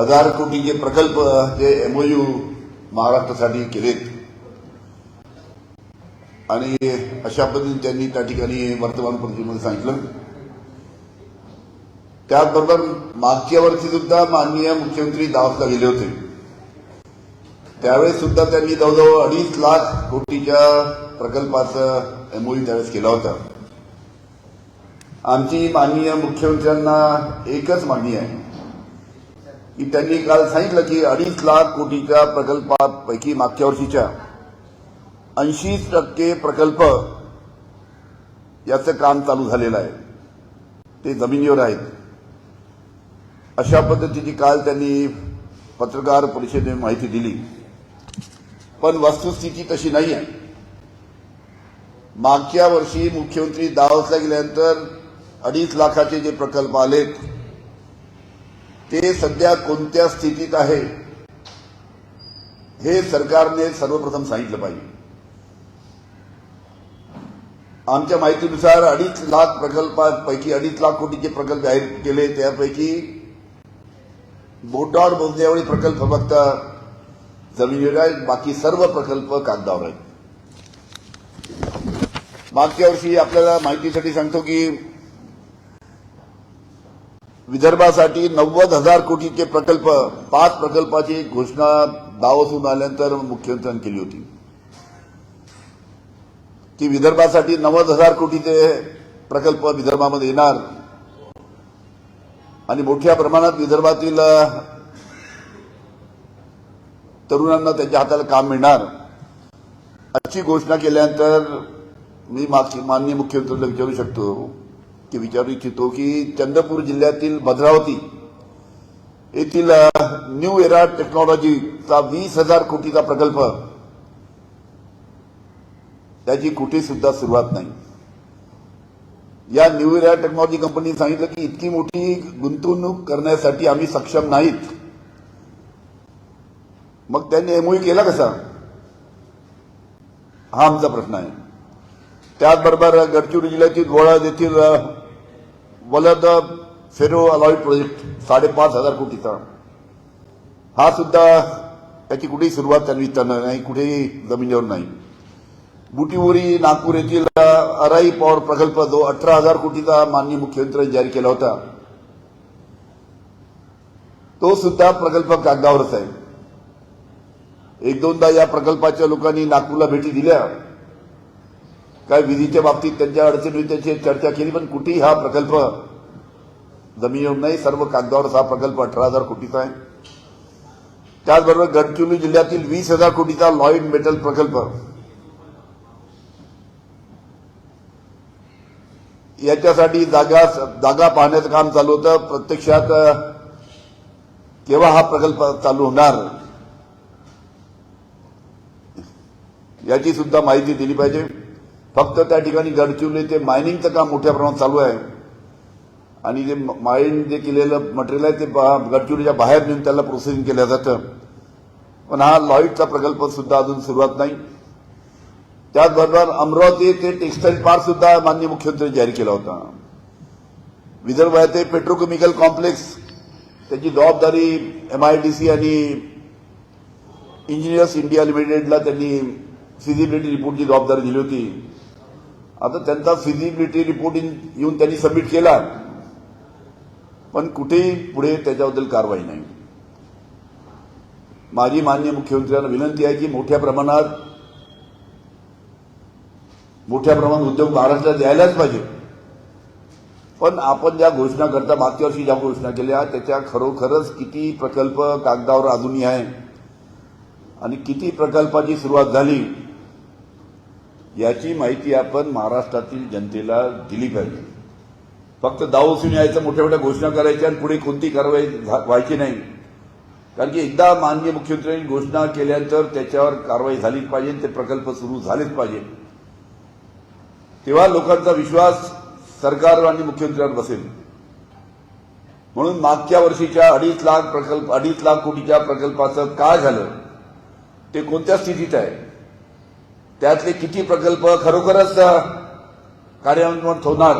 हजार कोटीचे प्रकल्प जे एमओयू महाराष्ट्रासाठी केलेत. आणि अशा पद्धतीने त्यांनी त्या ठिकाणी वर्तमान परिषदेमध्ये सांगितलं. त्याचबरोबर मागच्या वर्षी सुद्धा माननीय मुख्यमंत्री दावसला गेले होते. त्यावेळेस सुद्धा त्यांनी जवळजवळ अडीच लाख कोटीच्या प्रकल्पाचं एमओयू त्यावेळेस केला होता. आमची माननीय मुख्यमंत्र्यांना एकच मागणी आहे. की त्यांनी काल सांगितलं की अडीच लाख कोटीच्या प्रकल्पापैकी मागच्या वर्षीच्या ऐंशी टक्के प्रकल्प याचं काम चालू झालेलं आहे. ते जमिनीवर आहेत. अशा पद्धतीची काल त्यांनी पत्रकार परिषदेत माहिती दिली. पण वस्तुस्थिती तशी नाही आहे मागच्या वर्षी मुख्यमंत्री दावसला गेल्यानंतर अडीच लाखाचे जे प्रकल्प आलेत ते सध्या कोणत्या स्थितीत आहे हे सरकारने सर्वप्रथम सांगितलं पाहिजे. आमच्या माहितीनुसार अडीच लाख प्रकल्पापैकी अडीच लाख कोटीचे प्रकल्प जाहीर केले त्यापैकी बोटावर मोजण्यावेळी प्रकल्प फक्त जमिनीवर आहेत बाकी सर्व प्रकल्प कागदावर आहेत. मागच्या वर्षी आपल्याला माहितीसाठी सांगतो की विदर्भासाठी नव्वद हजार कोटीचे प्रकल्प पाच प्रकल्पाची घोषणा दावसून आल्यानंतर मुख्यमंत्र्यांनी केली होती. की विदर्भासाठी नव्वद हजार कोटीचे प्रकल्प विदर्भामध्ये येणार. आणि मोठ्या प्रमाणात विदर्भातील तरुणांना त्यांच्या हाताला काम मिळणार. अशी घोषणा केल्यानंतर मी माननीय मुख्यमंत्र्यांना विचारू शकतो. ते विचारू इच्छितो की चंद्रपूर जिल्ह्यातील भद्रावती येथील न्यू एरा टेक्नॉलॉजीचा वीस हजार कोटीचा प्रकल्प त्याची कुठे सुद्धा सुरुवात नाही. या न्यू एरा टेक्नॉलॉजी कंपनी सांगितलं की इतकी मोठी गुंतवणूक करण्यासाठी आम्ही सक्षम नाहीत. मग त्यांनी एमओई केला कसा? हा आमचा प्रश्न आहे. त्याचबरोबर गडचिरोली जिल्ह्यातील वळद येथील वलद फेरो अलॉइड प्रोजेक्ट साडेपाच हजार कोटीचा हा सुद्धा त्याची कुठेही सुरुवात त्यांनी त्यांना नाही कुठेही जमिनीवर नाही. बुटीवरी नागपूर येथील अराई पॉवर प्रकल्प जो अठरा हजार कोटीचा माननीय मुख्यमंत्र्यांनी जारी केला होता तो सुद्धा प्रकल्प कागदावरच आहे. एक दोनदा या प्रकल्पाच्या लोकांनी नागपूरला भेटी दिल्या. काय विधीच्या बाबतीत त्यांच्या अडचणी त्याची चर्चा केली पण कुठेही हा प्रकल्प जमिनीवर नाही. सर्व कागदावरच हा प्रकल्प अठरा हजार कोटीचा आहे. त्याचबरोबर गडचिरोली जिल्ह्यातील वीस हजार कोटीचा लॉईड मेटल प्रकल्प. याच्यासाठी जागा जागा पाहण्याचं काम चालू होतं. प्रत्यक्षात केव्हा हा प्रकल्प चालू होणार? याची सुद्धा माहिती दिली पाहिजे. फक्त त्या ठिकाणी गडचिरोली ते मायनिंगचं काम मोठ्या प्रमाणात चालू आहे. आणि जे मायन जे केलेलं मटेरियल आहे ते बा- गडचिरोलीच्या बाहेर नेऊन त्याला प्रोसेसिंग केलं जातं. पण हा लॉईटचा प्रकल्प सुद्धा अजून सुरुवात नाही. त्याचबरोबर अमरावती ते टेक्सटाईल पार्क सुद्धा माननीय मुख्यमंत्र्यांनी जाहीर केला होता. विदर्भ आहे ते पेट्रोकेमिकल कॉम्प्लेक्स त्याची जबाबदारी एमआयडीसी आणि इंजिनियर्स इंडिया लिमिटेडला त्यांनी फिजिबिलिटी रिपोर्टची जबाबदारी दिली होती. आता त्यांचा फिजिबिलिटी रिपोर्ट येऊन त्यांनी सबमिट केला. पण कुठेही पुढे त्याच्याबद्दल कारवाई नाही. माझी मान्य मुख्यमंत्र्यांना विनंती आहे की मोठ्या प्रमाणात मोठ्या प्रमाणात उद्योग महाराष्ट्रात द्यायलाच पाहिजे. पण आपण ज्या घोषणा करता मागच्या वर्षी ज्या घोषणा केल्या त्याच्या खरोखरच किती प्रकल्प कागदावर अजूनही आहे आणि किती प्रकल्पाची सुरुवात झाली याची माहिती आपण महाराष्ट्रातील जनतेला दिली पाहिजे. फक्त दावसून यायचं मोठ्या मोठ्या घोषणा करायच्या आणि पुढे कोणती कारवाई झा- व्हायची नाही. कारण की एकदा माननीय मुख्यमंत्र्यांनी घोषणा केल्यानंतर त्याच्यावर कारवाई झालीच पाहिजे ते प्रकल्प सुरू झालेच पाहिजे. तेव्हा लोकांचा विश्वास सरकार आणि मुख्यमंत्र्यांवर बसेल. म्हणून मागच्या वर्षीच्या अडीच लाख प्रकल्प अडीच लाख कोटीच्या प्रकल्पाचं काय झालं ते कोणत्या स्थितीत आहे? त्यातले किती प्रकल्प खरोखरच कार्यान्वित होणार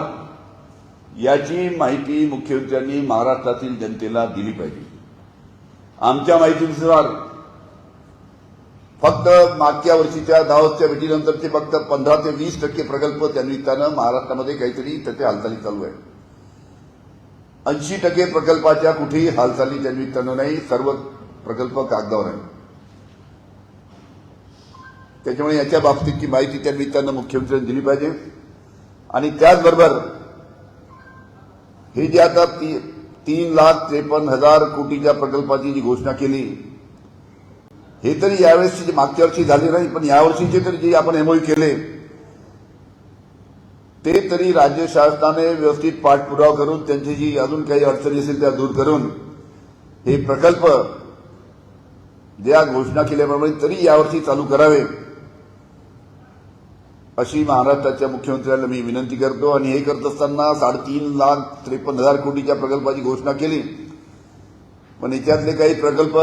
याची माहिती मुख्यमंत्र्यांनी महाराष्ट्रातील जनतेला दिली पाहिजे. आमच्या माहितीनुसार फक्त मागच्या वर्षीच्या दहावतच्या भेटीनंतर ते फक्त पंधरा ते वीस टक्के प्रकल्प त्यानिमित्तानं महाराष्ट्रामध्ये काहीतरी त्याच्या हालचाली चालू आहे ऐंशी टक्के प्रकल्पाच्या कुठेही हालचाली त्यानिमित्तानं नाही सर्व प्रकल्प कागदावर आहे त्याच्यामुळे याच्या बाबतीतची माहिती त्या निमित्तानं मुख्यमंत्र्यांनी दिली पाहिजे. आणि त्याचबरोबर हे जे आता ती, तीन लाख त्रेपन्न हजार कोटीच्या प्रकल्पाची जी घोषणा केली हे तरी यावेळेस जे मागच्या वर्षी झाले नाही पण यावर्षीचे तरी जे आपण एमओयू केले ते तरी राज्य शासनाने व्यवस्थित पाठपुरावा करून त्यांची जी अजून काही अडचणी असेल त्या दूर करून हे प्रकल्प ज्या घोषणा केल्याप्रमाणे तरी यावर्षी चालू करावे. अशी महाराष्ट्राच्या मुख्यमंत्र्यांना मी विनंती करतो आणि हे करत असताना साडेतीन लाख त्रेपन्न हजार कोटीच्या प्रकल्पाची घोषणा केली. पण याच्यातले काही प्रकल्प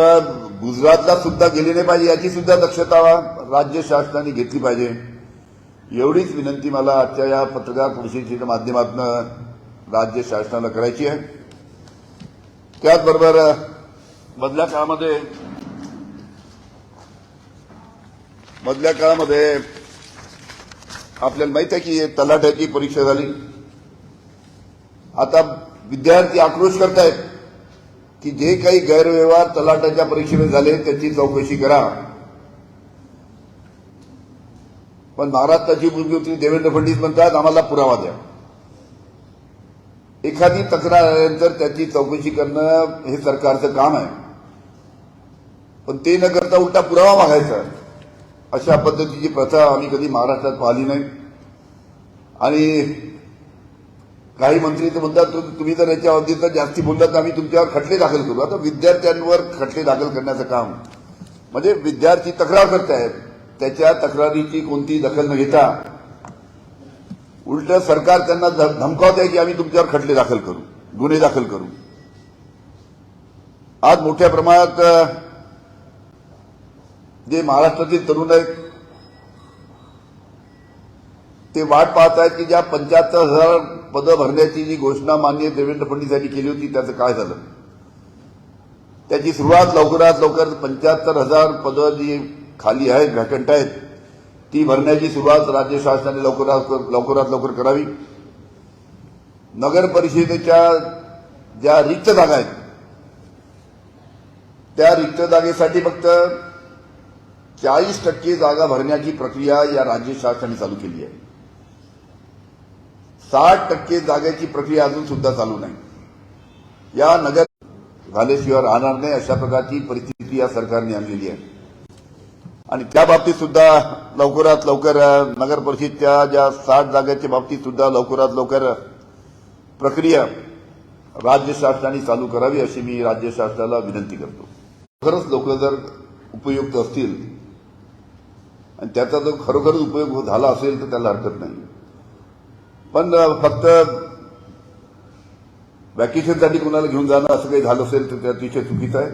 गुजरातला सुद्धा गेले नाही पाहिजे याची सुद्धा दक्षता राज्य शासनाने घेतली पाहिजे. एवढीच विनंती मला आजच्या या पत्रकार परिषदेच्या माध्यमातून राज्य शासनाला करायची आहे. त्याचबरोबर मधल्या काळामध्ये मधल्या काळामध्ये आपल्याला माहीत आहे की तलाठ्याची परीक्षा झाली. आता विद्यार्थी आक्रोश करतायत की जे काही गैरव्यवहार तलाट्याच्या परीक्षेमध्ये झाले त्याची चौकशी करा. पण महाराष्ट्राची मुख्यमंत्री देवेंद्र फडणवीस म्हणतात आम्हाला पुरावा द्या. एखादी तक्रार आल्यानंतर त्याची चौकशी करणं हे सरकारचं काम आहे. पण ते न करता उलटा पुरावा मागायचा. अशा पद्धतीची प्रथा आम्ही कधी महाराष्ट्रात पाहिली नाही. आणि काही मंत्री तर म्हणतात तुम्ही जर याच्या तर जास्ती बोललात तर आम्ही तुमच्यावर खटले दाखल करू. आता विद्यार्थ्यांवर खटले दाखल करण्याचं काम. म्हणजे विद्यार्थी तक्रार करतायत त्याच्या तक्रारीची कोणती दखल न घेता उलट सरकार त्यांना ध- धमकावत आहे की आम्ही तुमच्यावर खटले दाखल करू गुन्हे दाखल करू. आज मोठ्या प्रमाणात जे महाराष्ट्रातील तरुण आहेत ते वाट पाहत आहेत की ज्या पंच्याहत्तर हजार पदं भरण्याची जी घोषणा माननीय देवेंद्र फडणवीस यांनी केली होती त्याचं काय झालं? त्याची सुरुवात लवकरात लवकर पंच्याहत्तर हजार पदं जी खाली आहेत व्हॅकंट आहेत ती भरण्याची सुरुवात राज्य शासनाने लवकरात लवकरात लवकर करावी. नगर परिषदेच्या ज्या रिक्त जागा आहेत त्या रिक्त जागेसाठी फक्त चाळीस टक्के जागा भरण्याची प्रक्रिया या राज्य शासनाने चालू केली आहे. साठ टक्के जागेची प्रक्रिया अजून सुद्धा चालू नाही. या नगर झाल्याशिवाय राहणार नाही अशा प्रकारची परिस्थिती या सरकारने आणलेली आहे. आणि त्या बाबतीत सुद्धा लवकरात लवकर नगर परिषदच्या ज्या साठ जागेच्या बाबतीत सुद्धा लवकरात लवकर प्रक्रिया राज्य शासनाने चालू करावी अशी मी राज्य शासनाला विनंती करतो. खरंच लोक जर उपयुक्त असतील आणि त्याचा जो खरोखरच उपयोग झाला असेल तर त्याला हरकत नाही. पण फक्त व्हॅकेशनसाठी कोणाला घेऊन जाणं असं काही झालं असेल तर ते अतिशय चुकीचं आहे.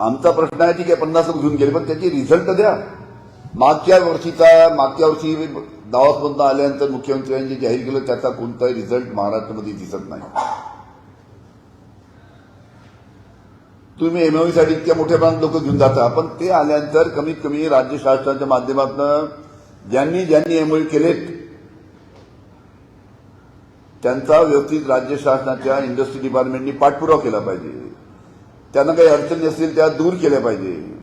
आमचा प्रश्न आहे ठीक आहे पन्नास लोक घेऊन गेले पण त्याची रिझल्ट द्या. मागच्या वर्षीचा मागच्या वर्षी दावातमधून आल्यानंतर मुख्यमंत्र्यांनी जाहीर केलं त्याचा कोणताही रिझल्ट महाराष्ट्रामध्ये दिसत नाही. तुम्ही एमओई साठी इतक्या मोठ्या प्रमाणात लोक घेऊन जाता. पण ते आल्यानंतर कमीत कमी राज्य शासनाच्या माध्यमातून ज्यांनी ज्यांनी एमओई केलेत त्यांचा व्यवस्थित राज्य शासनाच्या इंडस्ट्री डिपार्टमेंटनी पाठपुरावा केला पाहिजे. त्यांना काही अडचणी असतील त्या दूर केल्या पाहिजे.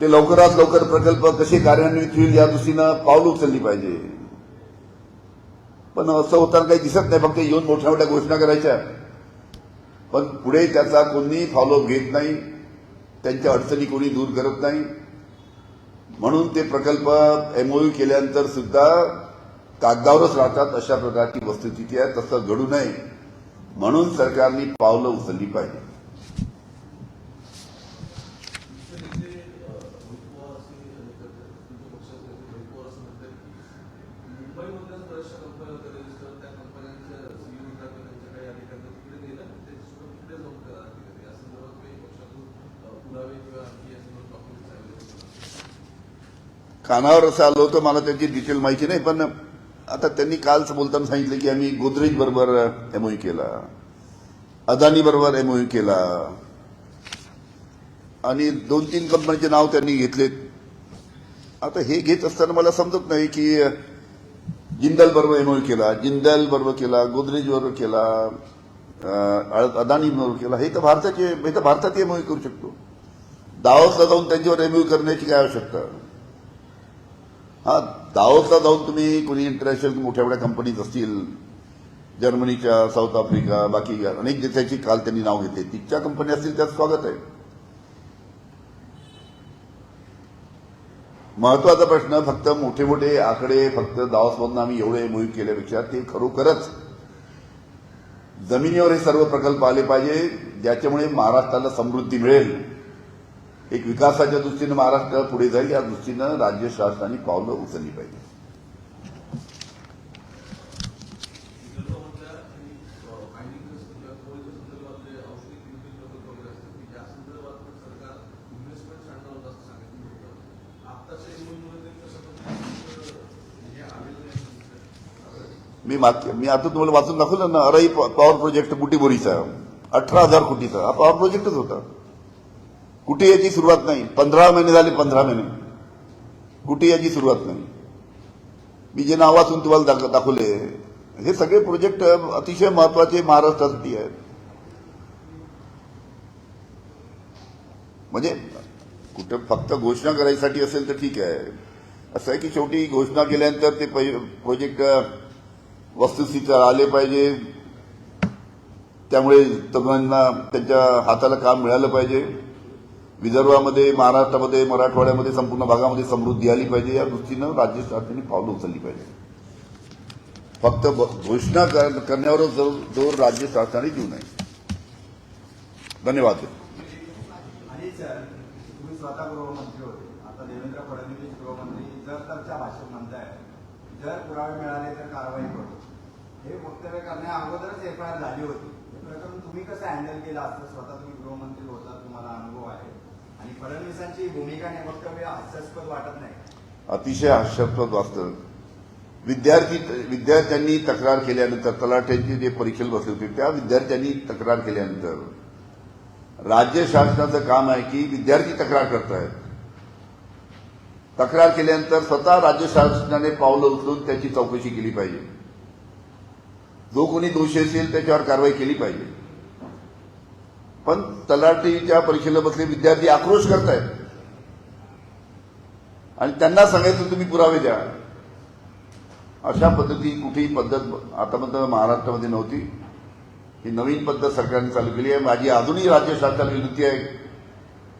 ते लवकरात लवकर प्रकल्प कसे कार्यान्वित होईल या दृष्टीनं पावलं उचलली पाहिजे. पण असं होताना काही दिसत नाही. फक्त येऊन मोठ्या मोठ्या घोषणा करायच्या. पण पुढे त्याचा कोणी फॉलोअप घेत नाही त्यांच्या अडचणी कोणी दूर करत नाही. म्हणून ते प्रकल्प एमओयू केल्यानंतर सुद्धा कागदावरच राहतात अशा प्रकारची वस्तुस्थिती आहे तसं घडू नये. म्हणून सरकारने पावलं उचलली पाहिजे मुंबईमधल्याच बऱ्याचशा कंपन्या होत्या रजिस्टर त्या कंपन्यांच्या सीईओ त्यांच्या काही अधिकाऱ्यांना तिकडे नेलं आणि त्यांची सुद्धा तिकडे जाऊन करा अधिकारी या संदर्भात काही पक्षातून अ, पुरावे किंवा आणखी या संदर्भात डॉक्युमेंट्स अवेलेबल कानावर असं आलं होतं मला त्याची डिटेल माहिती नाही पण आता त्यांनी कालच बोलताना सांगितलं की आम्ही गोदरेज बरोबर एमओई केला. अदानी बरोबर एमओयू केला. आणि दोन तीन कंपनीचे नाव त्यांनी घेतले. आता हे घेत असताना मला समजत नाही की जिंदल बरोबर एमओयू केला जिंदल बरोबर केला गोदरेज बरोबर केला अदानी बरोबर केला. हे तर भारताचे हे तर भारतात एमओयू करू शकतो. दावोसला जाऊन त्यांच्यावर एमओयू करण्याची काय आवश्यकता? हा दावोसला जाऊन तुम्ही कोणी इंटरनॅशनल मोठ्या मोठ्या कंपनीज असतील जर्मनीच्या साऊथ आफ्रिका बाकी अनेक देशाची काल त्यांनी नाव घेतले. तिथच्या कंपनी असतील त्यात स्वागत आहे. महत्त्वाचा प्रश्न फक्त मोठे मोठे आकडे फक्त दावसमधून आम्ही एवढे मोहीम केल्यापेक्षा ते खरोखरच जमिनीवर हे सर्व प्रकल्प आले पाहिजे ज्याच्यामुळे महाराष्ट्राला समृद्धी मिळेल. एक विकासाच्या दृष्टीनं महाराष्ट्र पुढे जाईल या दृष्टीनं राज्य शासनाने पावलं उचलली पाहिजे. मी मी आता तुम्हाला वाचून दाखवलं ना अरई पॉवर प्रोजेक्ट बुटीबोरीचा अठरा हजार कोटीचा. हा पॉवर प्रोजेक्टच होता. कुठे याची सुरुवात नाही. पंधरा महिने झाले पंधरा महिने. कुठे याची सुरुवात नाही. मी जे नाव वाचून तुम्हाला दाख- दाखवले हे सगळे प्रोजेक्ट अतिशय महत्त्वाचे महाराष्ट्रासाठी आहेत. म्हणजे कुठं फक्त घोषणा करायसाठी असेल तर ठीक आहे. असं आहे की शेवटी घोषणा केल्यानंतर ते प्रोजेक्ट वस्तुस्थितीवर आले पाहिजे. त्यामुळे तरुणांना त्यांच्या हाताला काम मिळालं पाहिजे. विदर्भामध्ये महाराष्ट्रामध्ये मराठवाड्यामध्ये संपूर्ण भागामध्ये समृद्धी आली पाहिजे. या दृष्टीनं राज्य शासनाने पावलं उचलली पाहिजे. फक्त घोषणा कर- करण्यावरच जोर राज्य शासनाने देऊ नये. धन्यवाद. स्वतः गृहमंत्री होते. आता देवेंद्र फडणवीस गृहमंत्री जर तरच्या भाषेत म्हणताय जर पुरावे मिळाले तर कारवाई करू. हे वक्तव्य करण्या अगोदरच एफ आय आर झाली होती. हे प्रकरण तुम्ही कसं हँडल केलं? असतं स्वतः तुम्ही गृहमंत्री होता तुम्हाला अनुभव आहे. आणि फडणवीसांची भूमिका आणि वक्तव्य हास्यास्पद वाटत नाही. अतिशय हास्यास्पद वाटतं. विद्यार्थी विद्यार्थ्यांनी तक्रार केल्यानंतर तलाठ्यांची जे परीक्षेला बसले होते त्या विद्यार्थ्यांनी तक्रार केल्यानंतर राज्य शासनाचं काम आहे की विद्यार्थी तक्रार करतायत. तक्रार केल्यानंतर स्वतः राज्य शासनाने पावलं उचलून त्याची चौकशी केली पाहिजे. जो कोणी दोषी असेल त्याच्यावर कारवाई केली पाहिजे. पण तलाठीच्या परीक्षेला बसले विद्यार्थी आक्रोश करतायत. आणि त्यांना सांगायचं तुम्ही पुरावे द्या. अशा पद्धती कुठेही पद्धत आतापर्यंत महाराष्ट्रामध्ये नव्हती. ही नवीन पद्धत सरकारने चालू केली आहे. माझी अजूनही राज्य शासनाला विनंती आहे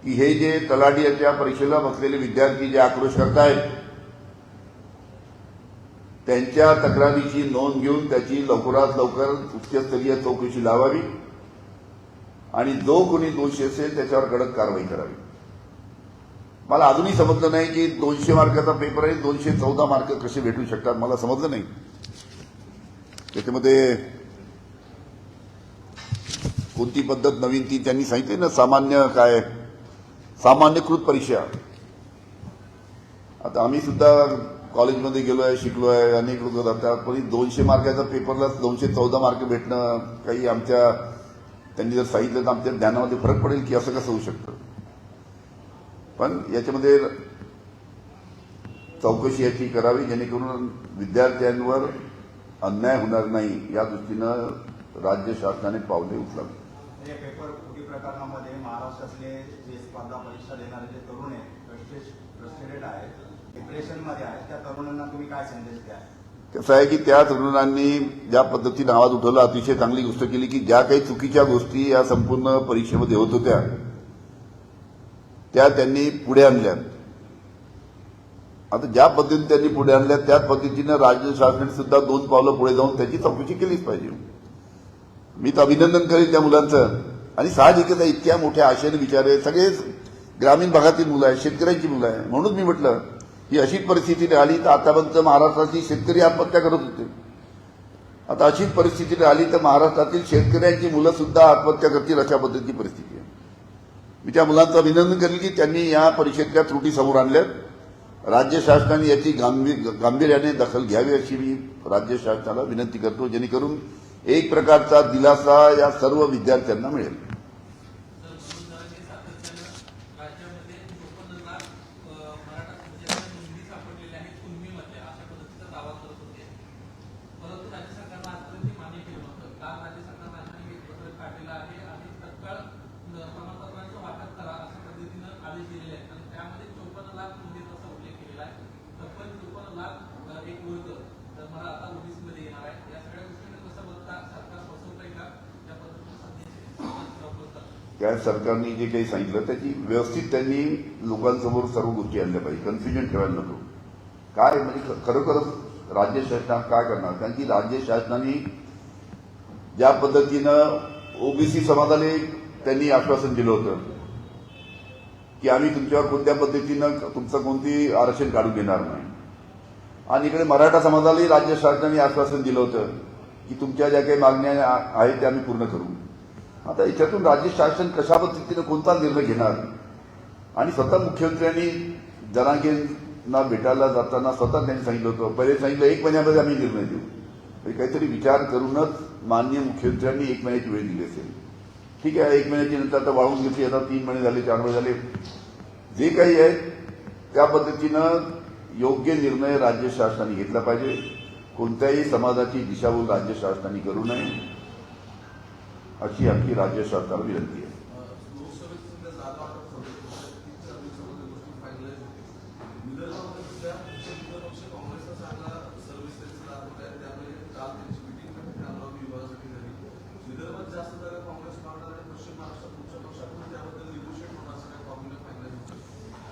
की हे जे तलाठीच्या परीक्षेला बसलेले विद्यार्थी जे आक्रोश करतायत त्यांच्या तक्रारीची नोंद घेऊन त्याची लवकरात लवकर उच्चस्तरीय चौकशी लावावी. आणि जो कोणी दोषी असेल त्याच्यावर कडक कारवाई करावी. मला अजूनही समजलं नाही की दोनशे मार्काचा पेपर आहे दोनशे चौदा मार्क कसे भेटू शकतात मला समजलं नाही. त्याच्यामध्ये कोणती पद्धत नवीन ती त्यांनी सांगितली ना सामान्य काय? सामान्यकृत परीक्षा. आता आम्ही सुद्धा कॉलेजमध्ये गेलो आहे शिकलो आहे अनेक लोक जातात पण दोनशे मार्काच्या पेपरला दोनशे चौदा मार्क भेटणं काही आमच्या त्यांनी जर सांगितलं तर आमच्या ज्ञानामध्ये फरक पडेल की असं कसं होऊ शकतं. पण याच्यामध्ये चौकशी याची करावी जेणेकरून विद्यार्थ्यांवर अन्याय होणार नाही या दृष्टीनं राज्य शासनाने पावले उचलावी. पेपर फुटी प्रकरणामध्ये महाराष्ट्रातले जे स्पर्धा परीक्षा देणारे जे तरुण आहेत फ्रस्ट्रेटेड आहेत डिप्रेशनमध्ये आहेत त्या तरुणांना तुम्ही काय संदेश द्या कसं आहे की त्या तरुणांनी ज्या पद्धतीनं आवाज उठवला अतिशय चांगली गोष्ट केली की ज्या काही चुकीच्या गोष्टी या संपूर्ण परीक्षेमध्ये होत होत्या त्या त्यांनी पुढे आणल्या. आता ज्या पद्धतीने त्यांनी पुढे आणल्या त्याच पद्धतीनं राज्य शासनाने सुद्धा दोन पावलं पुढे जाऊन त्याची चौकशी केलीच पाहिजे. मी तर अभिनंदन करेन त्या मुलांचं. आणि साहजिकच इतक्या मोठ्या आशेने आहे सगळेच ग्रामीण भागातील मुलं आहेत शेतकऱ्यांची मुलं आहे म्हणून मी म्हटलं ही अशीच परिस्थिती आली तर आतापर्यंत महाराष्ट्रातील शेतकरी आत्महत्या करत होते. आता अशीच परिस्थिती आली तर महाराष्ट्रातील शेतकऱ्यांची मुलं सुद्धा आत्महत्या करतील अशा पद्धतीची परिस्थिती आहे. मी त्या मुलांचं अभिनंदन करेल की त्यांनी या परिषदेच्या त्रुटी समोर आणल्यात. राज्य शासनाने याची गांभीर गांभीर्याने दखल घ्यावी अशी मी राज्य शासनाला विनंती करतो जेणेकरून एक प्रकारचा दिलासा या सर्व विद्यार्थ्यांना मिळेल तर मतदारांनी सातत्यानं राज्यामध्ये चोपन्न लाख अ, मराठा समाजाच्या नोंदी सापडलेल्या आहेत कुणबीमध्ये अशा पद्धतीचा दावा करत होते परंतु राज्य सरकारनं आजपर्यंत ते मान्य केलं नव्हतं काल राज्य सरकारनं एक पत्र काढलेलं आहे आणि तत्काळ न- प्रमाणपत्रांचं वाटप करा अशा पद्धतीनं आदेश दिलेले आहेत आणि त्यामध्ये चोपन्न लाख नोंदीचा असा उल्लेख केलेला आहे तब्बल चोपन्न लाख अ, एक वर्ग तर मला आता ओबीसी मध्ये येणार आहे या सगळ्या गोष्टींना कसं बघता सरकार फसवतंय का त्या पद्धतीनं सध्याचे उपलब्ध सरांनी जे काही सांगितलं त्याची व्यवस्थित त्यांनी लोकांसमोर सर्व गोष्टी आणल्या पाहिजे. कन्फ्युजन ठेवायला नको. काय म्हणजे खरोखरच राज्य शासनात काय करणार? कारण की राज्य शासनाने ज्या पद्धतीनं ओबीसी समाजाला त्यांनी आश्वासन दिलं होतं की आम्ही तुमच्यावर कोणत्या पद्धतीनं तुमचं कोणती आरक्षण काढून घेणार नाही. आणि इकडे मराठा समाजालाही राज्य शासनाने आश्वासन दिलं होतं की तुमच्या ज्या काही मागण्या आहेत त्या आम्ही पूर्ण करू. आता याच्यातून राज्य शासन कशा पद्धतीनं कोणता निर्णय घेणार? आणि स्वतः मुख्यमंत्र्यांनी जनांगेंना भेटायला जाताना स्वतः त्यांनी सांगितलं होतं. पहिले सांगितलं एक महिन्यामध्ये आम्ही निर्णय देऊ. म्हणजे काहीतरी विचार करूनच माननीय मुख्यमंत्र्यांनी एक महिन्याची वेळ दिली असेल. ठीक आहे एक महिन्याची नंतर आता वाढवून घेतली आता तीन महिने झाले चार महिने झाले. जे काही आहे त्या पद्धतीनं योग्य निर्णय राज्य शासनाने घेतला पाहिजे. कोणत्याही समाजाची दिशाभूल राज्य शासनाने करू नये. अशी आमची राज्य सरकार विनंती आहे.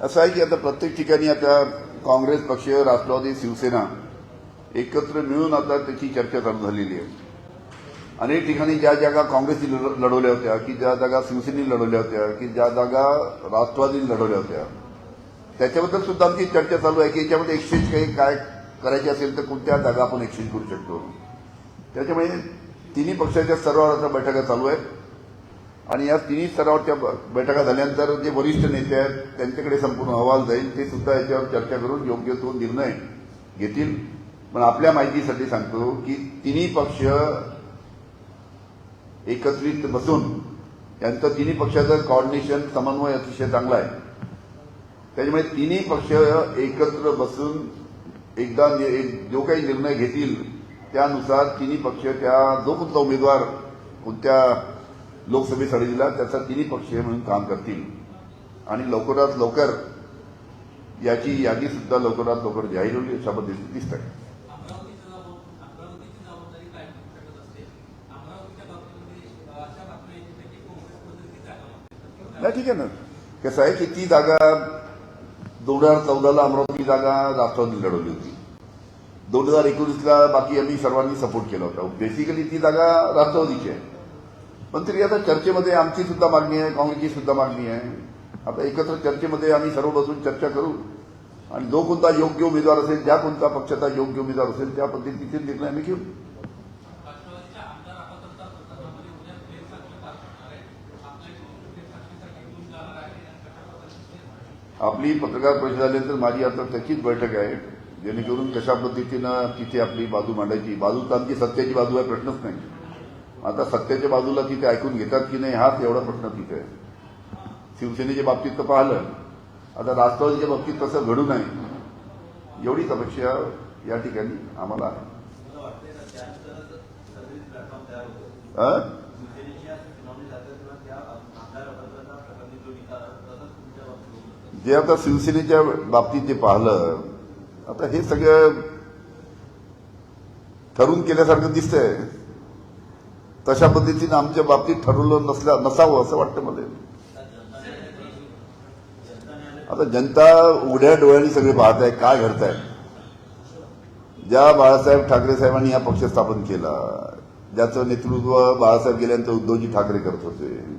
असं आहे की आता प्रत्येक ठिकाणी आता काँग्रेस पक्ष राष्ट्रवादी शिवसेना एकत्र मिळून आता त्याची चर्चा चालू झालेली आहे. अनेक ठिकाणी ज्या जागा काँग्रेसने लढ- लढवल्या होत्या की ज्या जागा शिवसेनेने लढवल्या होत्या की ज्या जागा राष्ट्रवादीने लढवल्या होत्या त्याच्याबद्दल सुद्धा आमची चर्चा चालू आहे की याच्यामध्ये एक्सचेंज काही काय करायची असेल तर कोणत्या जागा आपण एक्सचेंज करू शकतो? त्याच्यामुळे तिन्ही पक्षाच्या स्तरावर बैठका चालू आहेत. आणि या तिन्ही स्तरावरच्या ब- बैठका झाल्यानंतर जे वरिष्ठ नेते आहेत त्यांच्याकडे संपूर्ण अहवाल जाईल ते सुद्धा याच्यावर चर्चा करून योग्य तो निर्णय घेतील. पण आपल्या माहितीसाठी सांगतो की तिन्ही पक्ष एकत्रित बसून यांचं तिन्ही पक्षाचं कॉर्डिनेशन समन्वय अतिशय चांगला आहे. त्याच्यामुळे तिन्ही पक्ष एकत्र बसून एकदा एक- जो काही निर्णय घेतील त्यानुसार तिन्ही पक्ष त्या जो कोणता उमेदवार कोणत्या लोकसभेसाठी दिला त्याचा तिन्ही पक्ष म्हणून काम करतील. आणि लवकरात लवकर याची यादी सुद्धा लवकरात लवकर जाहीर होईल अशा पद्धतीने दिसत आहे अमरावतीची जबाब- अमरावतीची जबाबदारी काय करू शकत असते अमरावतीच्या बाबतीमध्ये अ, अशा बातम्या येतात की काँग्रेस पद्धती जागा ठीक आहे ना. कसं आहे की ती जागा दोन हजार चौदाला अमरावती जागा राष्ट्रवादी लढवली होती. दोन हजार एकोणीसला बाकी आम्ही सर्वांनी सपोर्ट केला होता. बेसिकली ती जागा राष्ट्रवादीची आहे. पण तरी आता चर्चेमध्ये आमची सुद्धा मागणी आहे काँग्रेसची सुद्धा मागणी आहे. आता एकत्र चर्चेमध्ये आम्ही सर्व बसून चर्चा करू. आणि जो कोणता योग्य उमेदवार असेल ज्या कोणता पक्षाचा योग्य उमेदवार असेल त्या पद्धतीचे निर्णय आम्ही घेऊ राष्ट्रवादीच्या आमदार अपतंत्र प्रकरणामध्ये उद्या प्रेस साखळी पार पडणार आहे आपल्या प्रेस साखळीसाठी घेऊन जाणार आहे आणि कशा पद्धतीने आपली पत्रकार परिषद झाल्यानंतर माझी आता त्याचीच बैठक आहे. जेणेकरून कशा पद्धतीनं तिथे आपली बाजू मांडायची? बाजू तर आमची सत्याची बाजू आहे प्रश्नच नाही. आता सत्याच्या बाजूला तिथे ऐकून घेतात की नाही हाच एवढा प्रश्न तिथे आहे. शिवसेनेच्या बाबतीत तर पाहिलं. आता राष्ट्रवादीच्या बाबतीत तसं घडू नये. एवढीच अपेक्षा या ठिकाणी आम्हाला आहे मला वाटतंय ना त्यानंतर सर्व्हिस प्लॅटफॉर्म तयार होतो अं? शिवसेनेच्या सुनावणी झाल्या किंवा त्या आमदार अपत्राच्या प्रकरणी जो निकाल आला, तसंच तुमच्या बाबतीत होऊ शकतं. जे आता शिवसेनेच्या बाबतीत जे पाहिलं आता हे सगळं ठरून केल्यासारखं दिसतंय. तशा पद्धतीनं आमच्या बाबतीत ठरवलं नसल्या नसावं असं वाटतं मला. आता जनता उघड्या डोळ्यांनी सगळे पाहत आहे काय घडत ज्या बाळासाहेब ठाकरे साहेबांनी हा पक्ष स्थापन केला ज्याचं नेतृत्व बाळासाहेब गेल्यानंतर उद्धवजी ठाकरे करत होते.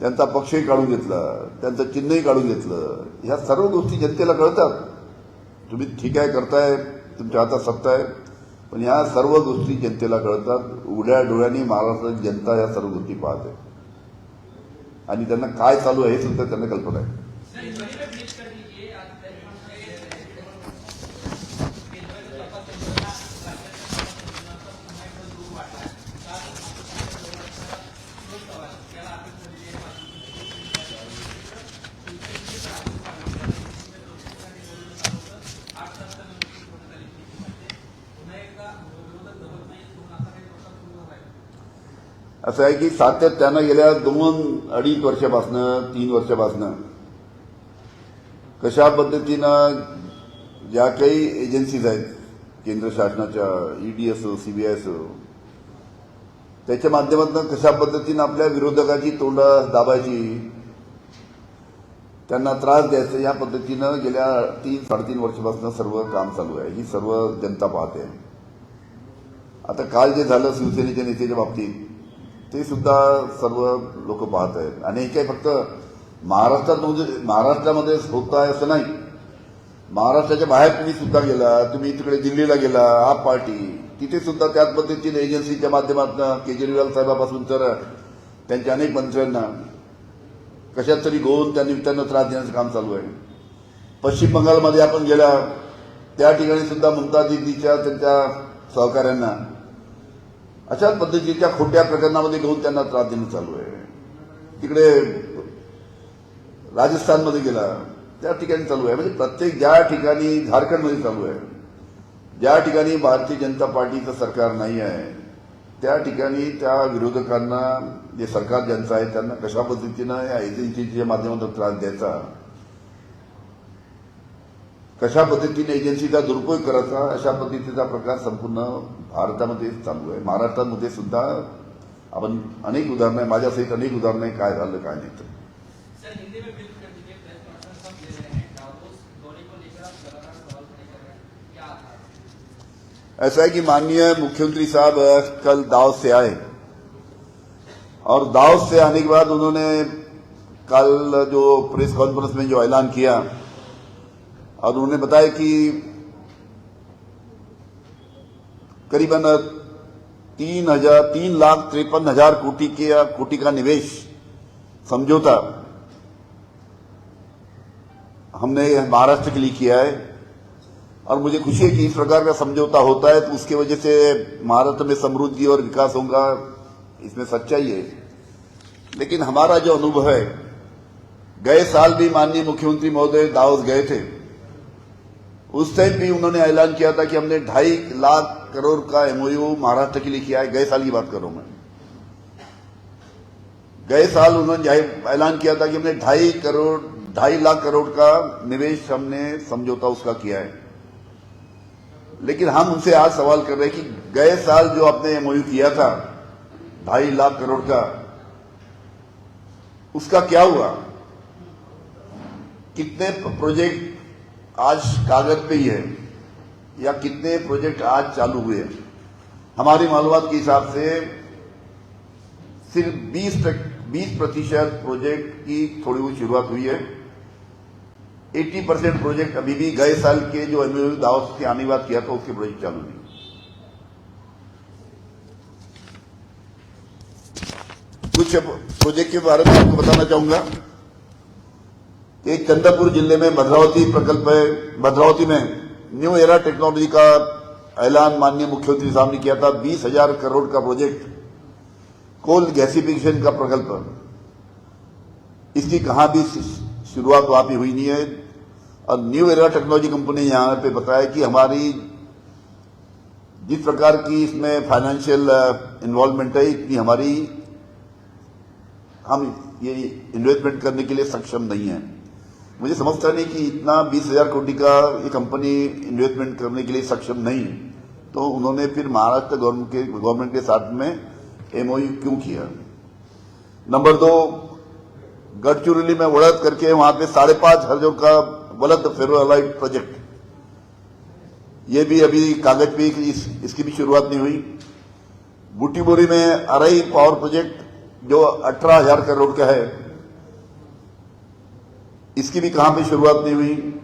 त्यांचा पक्षही काढून घेतला त्यांचं चिन्हही काढून घेतलं. ह्या सर्व गोष्टी जनतेला कळतात. तुम्ही ठीक आहे करताय तुमच्या हातात सत्ता आहे पण ह्या सर्व गोष्टी जनतेला कळतात. उड्या डोळ्यांनी महाराष्ट्रात जनता या सर्व गोष्टी पाहते. आणि त्यांना काय चालू आहे हे सुद्धा त्यांना कल्पना आहे. असं आहे की सातत्यानं गेल्या दोन अडीच वर्षापासनं तीन वर्षापासनं कशा पद्धतीनं ज्या काही एजन्सीज आहेत केंद्र शासनाच्या ईडी असो सीबीआय असो त्याच्या माध्यमातून कशा पद्धतीनं आपल्या विरोधकाची तोंड दाबायची त्यांना त्रास द्यायचा या पद्धतीनं गेल्या तीन साडेतीन वर्षापासून सर्व काम चालू आहे. ही सर्व जनता पाहते. आता काल जे झालं शिवसेनेच्या नेत्याच्या बाबतीत ते सुद्धा सर्व लोक पाहत आहेत. आणि हे काही फक्त महाराष्ट्रात म्हणजे महाराष्ट्रामध्ये होत आहे असं नाही. महाराष्ट्राच्या बाहेर तुम्ही सुद्धा गेला तुम्ही तिकडे दिल्लीला गेला आप पार्टी तिथे सुद्धा त्याच पद्धतीने एजन्सीच्या माध्यमातून केजरीवाल साहेबापासून तर त्यांच्या अनेक मंत्र्यांना कशात तरी गोवून त्या निमित्तानं त्रास देण्याचं काम चालू आहे. पश्चिम बंगालमध्ये आपण गेला त्या ठिकाणी सुद्धा ममता दिदीच्या त्यांच्या सहकाऱ्यांना अशाच पद्धतीच्या खोट्या प्रकरणामध्ये घेऊन त्यांना त्रास देणं चालू आहे. तिकडे राजस्थानमध्ये गेला त्या ठिकाणी चालू आहे. म्हणजे प्रत्येक ज्या ठिकाणी झारखंडमध्ये चालू आहे ज्या ठिकाणी भारतीय जनता पार्टीचं सरकार नाही आहे त्या ठिकाणी त्या विरोधकांना जे सरकार ज्यांचं आहे त्यांना कशा पद्धतीनं या एजन्सीच्या माध्यमातून त्रास द्यायचा? कशा पद्धतीने एजन्सीचा दुरुपयोग करायचा अशा पद्धतीचा प्रकार संपूर्ण भारतामध्ये चालू आहे. महाराष्ट्रामध्ये सुद्धा आपण अनेक उदाहरणं आहे माझ्यासहित अनेक उदाहरणं आहे काय झालं काय नाही तर. में को ऐसा है कि माननीय मुख्यमंत्री साहब कल दावत से आए। और दावत से आने के बाद उन्होंने कल जो प्रेस कॉन्फ्रेंस में जो ऐलान किया और उन्होंने बताया कि करीबन तीन हज़ार, तीन लाख तिरपन हज़ार कोटि के, कोटि का निवेश समझौता हमने महाराष्ट्र के लिए किया है। और मुझे खुशी है कि इस प्रकार का समझौता होता है तो उसकी वजह से महाराष्ट्र में समृद्धि और विकास होगा, इसमें सच्चाई है। लेकिन हमारा जो अनुभव है, गए साल भी माननीय मुख्यमंत्री महोदय दावोस गए थे। उस टाइम भी उन्होंने ऐलान किया था कि हमने ढाई लाख करोड़ का एमओयू महाराष्ट्र के लिए किया है। गए साल की बात कर रहा हूँ मैं। गए साल उन्होंने ऐलान किया था कि हमने ढाई करोड़, ढाई लाख करोड़ का निवेश हमने समझौता उसका किया है। लेकिन हम उनसे आज सवाल कर रहे हैं कि गए साल जो आपने एमओयू किया था, ढाई लाख करोड़ का, उसका क्या हुआ? कितने प्रोजेक्ट आज कागज़ पे ही है, या कितने प्रोजेक्ट आज चालू हुए हैं। हमारी मालूमात के हिसाब से सिर्फ़ 20 तक 20 प्रतिशत प्रोजेक्ट की थोड़ी बहुत शुरुआत हुई है। 80 परसेंट प्रोजेक्ट अभी भी गए साल के जो एमओयू दावत से आने बाद किया था, उसके प्रोजेक्ट चालू नहीं कुछ प्रोजेक्ट के बारे में आपको बताना चाहूँगा। एक चंद्रपुर ज़िले में भद्रावती प्रकल्प है भद्रावती में न्यू एरा टेक्नोलॉजी का ऐलान माननीय मुख्यमंत्री साहब ने किया था। बीस हज़ार करोड़ का प्रोजेक्ट कोल गैसिफिकेशन का प्रकल्प। इसकी कहाँ भी शुरुआत वहाँ पे हुई नहीं है। और न्यू एरा टेक्नोलॉजी कंपनी यहाँ पे बताया कि हमारी जिस प्रकार की इसमें फाइनेंशियल इन्वॉल्वमेंट है, इतनी हमारी, हम ये इन्वेस्टमेंट करने के लिए सक्षम नहीं है। मुझे समझता नहीं कि इतना बीस हज़ार कोटि का ये कंपनी इन्वेस्टमेंट करने के लिए सक्षम नहीं। तो उन्होंने फिर महाराष्ट्र गवर्नमेंट के गवर्नमेंट के साथ में एमओयू क्यों किया? नंबर दो गढ़चिरौली में वड़द करके वहाँ पे साढ़े पाँच हज़ार का वलद फेरोलाइट प्रोजेक्ट। ये भी अभी कागज़ पे इस, इसकी भी शुरुआत नहीं हुई। बूटीबोरी में अरई पावर प्रोजेक्ट जो अठारह हज़ार करोड़ का है इसकी भी कहाँ पे शुरुआत नहीं हुई?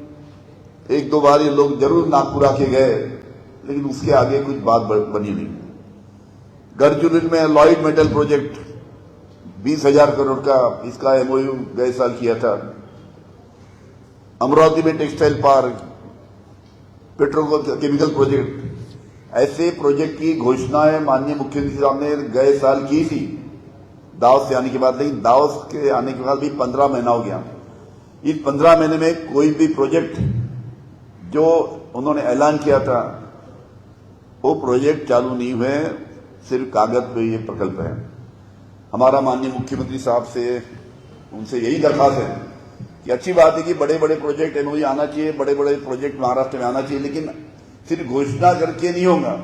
एक दो बार ये लोग ज़रूर नागपुर आके गए, लेकिन उसके आगे कुछ बात बनी नहीं। गढ़चिरौली में लॉइड मेटल प्रोजेक्ट बीस हज़ार करोड़ का इसका एमओयू गए साल किया था। अमरावती में टेक्सटाइल पार्क, पेट्रोकेमिकल प्रोजेक्ट, ऐसे प्रोजेक्ट की घोषणाएँ माननीय मुख्यमंत्री साहब ने गए साल की थी। दावत से आने के बाद, लेकिन दावत के आने के बाद भी पंद्रह महीना हो गया। इस पंद्रह महीने में कोई भी प्रोजेक्ट जो उन्होंने ऐलान किया था, वो प्रोजेक्ट चालू नहीं हुए सिर्फ़ कागज़ पे ये प्रकल्प है। हमारा माननीय मुख्यमंत्री साहब से, उनसे यही दरखास्त है कि अच्छी बात है कि बड़े बड़े प्रोजेक्ट एमओई आना चाहिए बड़े बड़े प्रोजेक्ट महाराष्ट्र में आना चाहिए, लेकिन सिर्फ़ घोषणा करके नहीं होगा।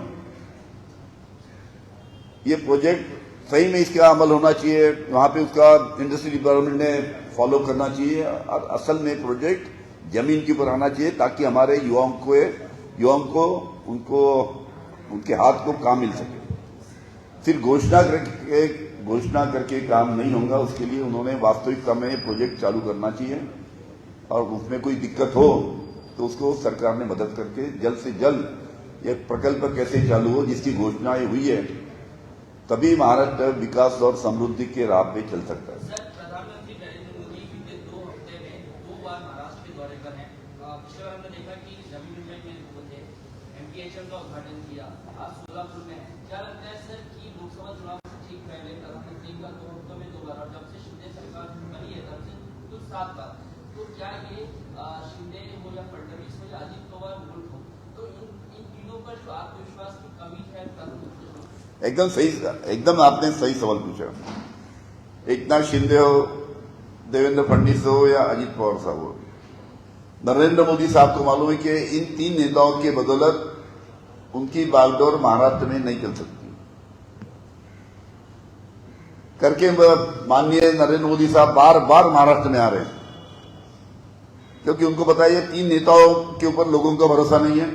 ये प्रोजेक्ट सही में इसका अमल होना चाहिए, वहाँ पे उसका इंडस्ट्री डिपार्टमेंट ने फॉलो करना चाहिए। और असल में प्रोजेक्ट ज़मीन के ऊपर आना चाहिए ताकि हमारे युवाओं को युवाओं को, उनको, उनके हाथ को काम मिल सके। सिर्फ़ घोषणा करके घोषणा करके काम नहीं होगा, उसके लिए उन्होंने वास्तविकता में प्रोजेक्ट चालू करना चाहिए। और उसमें कोई दिक्कत हो तो उसको सरकार ने मदद करके जल्द से जल्द ये प्रकल्प कैसे चालू हो, जिसकी घोषणा ये हुई है, तभी महाराष्ट्र विकास और समृद्धि के राह पे चल सकता है सर प्रधानमंत्री नरेंद्र मोदी पिछले दो हफ़्ते में दो बार महाराष्ट्र के दौरे पर हैं अ, पिछले बार हमने देखा कि नवी मुंबई में वो थे एमपीएचएम का उद्घाटन किया। आज सोलापुर में क्या लगता है सर कि लोकसभा चुनाव से ठीक पहले प्रधानमंत्री का दो हफ्तों में दो जब से शिंदे सरकार बनी है, तब से कुल सात बार। तो क्या ये शिंदे हो या फडणवीस हो या अजित पवार मुल्क हो। तो इन इन तीनों पर जो आत्मविश्वास की कमी है एकदम सही एकदम आपने सही सवाल पूछा। एक नाथ शिंदे हो, देवेंद्र फडणवीस हो या अजित पवार साहब हो। नरेंद्र मोदी साहब को मालूम है कि इन तीन नेताओं के बदौलत उनकी बागडोर महाराष्ट्र में नहीं चल सकती। करके माननीय नरेंद्र मोदी साहब बार बार महाराष्ट्र में आ रहे हैं। क्योंकि उनको पता है तीन नेताओं के ऊपर लोगों का भरोसा नहीं है।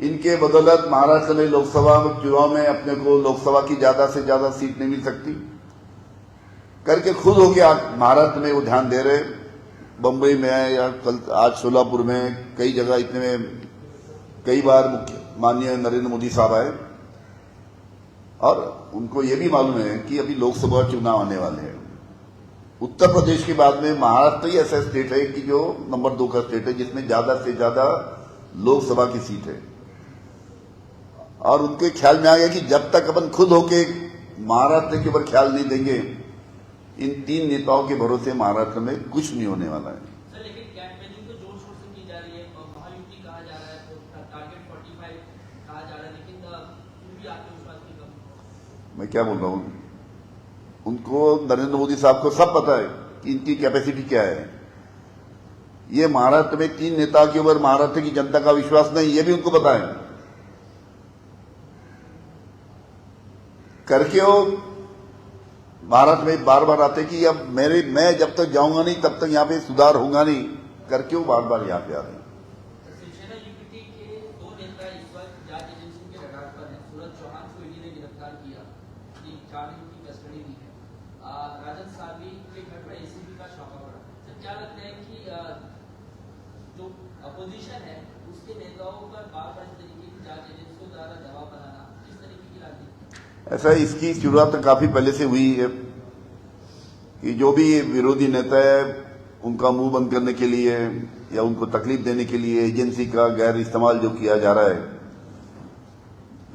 इनके बदौलत महाराष्ट्र में लोकसभा चुनाव में अपने को लोकसभा की ज़्यादा से ज़्यादा सीट नहीं मिल सकती। करके खुद होके आ- महाराष्ट्र में वो ध्यान दे रहे बम्बई में या कल, आज सोलापुर में कई जगह इतने में कई बार मुख्य माननीय नरेंद्र मोदी साहब आए, और उनको ये भी मालूम है कि अभी लोकसभा चुनाव आने वाले हैं। उत्तर प्रदेश के बाद में महाराष्ट्र ही ऐसा स्टेट है कि जो नंबर दो का स्टेट है, जिसमें ज़्यादा से ज़्यादा लोकसभा की सीट है। और उनके ख्याल में आ गया कि जब तक अपन खुद होके महाराष्ट्र के ऊपर ख्याल नहीं देंगे, इन तीन नेताओं के भरोसे महाराष्ट्र में कुछ नहीं होने वाला है सर लेकिन कैंपेनिंग तो ज़ोर शोर से की जा रही है और महायुति कहा जा रहा है तो टारगेट 45 कहा जा रहा है लेकिन अ, फिर भी आत्मविश्वास की कमी मैं क्या बोल रहा हूँ? उनको नरेंद्र मोदी साहब को सब पता है कि इनकी कैपेसिटी क्या है। ये महाराष्ट्र में तीन नेता के ऊपर महाराष्ट्र की जनता का विश्वास नहीं, ये भी उनको पता है। करके वो महाराष्ट्र में बार बार आते कि अब मेरे, मैं जब तक जाऊँगा नहीं, तब तक यहाँ पे सुधार होगा नहीं। करके वो बार बार यहाँ पे आ रहे हैं शिवसेना यूपीटी के दो नेता इस वक्त जाँच एजेंसी के रडार पर हैं सूरज चौहान को ईडी ने गिरफ़्तार किया तीन चार दिन की कस्टडी दी है अ, राजन साहबी के घर पर एसीबी का छापा पड़ा सर क्या लगता है कि अ, जो अपोजिशन है उसके नेताओं पर बार बार इस तरीके की जाँच एजेंसियों द्वारा दबाव बनाना किस तरीके की राजनीति ऐसा इसकी शुरुआत तो काफ़ी पहले से हुई है कि जो भी विरोधी नेता है, उनका मुँह बंद करने के लिए या उनको तकलीफ़ देने के लिए एजेंसी का गैर इस्तेमाल जो किया जा रहा है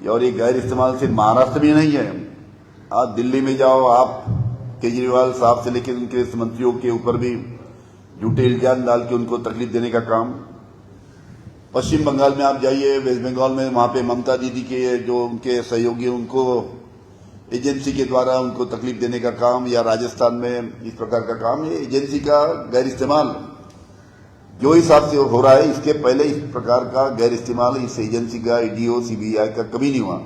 और ये गैर इस्तेमाल सिर्फ़ महाराष्ट्र में नहीं है। आप दिल्ली में जाओ, आप केजरीवाल साहब से लेकर उनके मंत्रियों के ऊपर भी झूठे इल्ज़ाम डाल के उनको तकलीफ़ देने का काम। पश्चिम बंगाल में आप जाइए, वेस्ट बंगाल में वहाँ पे ममता दीदी के जो उनके सहयोगी उनको एजेंसी के द्वारा उनको तकलीफ़ देने का काम या राजस्थान में इस प्रकार का काम, ये एजेंसी का गैर इस्तेमाल जो हिसाब से हो रहा है, इसके पहले इस प्रकार का गैर इस्तेमाल इस एजेंसी का ईडीओ सीबीआई का कभी नहीं हुआ।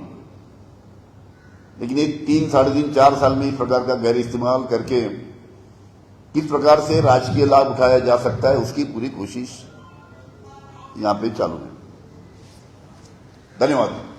लेकिन ये तीन, साढ़े तीन, चार साल में इस प्रकार का गैर इस्तेमाल करके किस प्रकार से राजकीय लाभ उठाया जा सकता है, उसकी पूरी कोशिश यहाँ पे चालू है। धन्यवाद।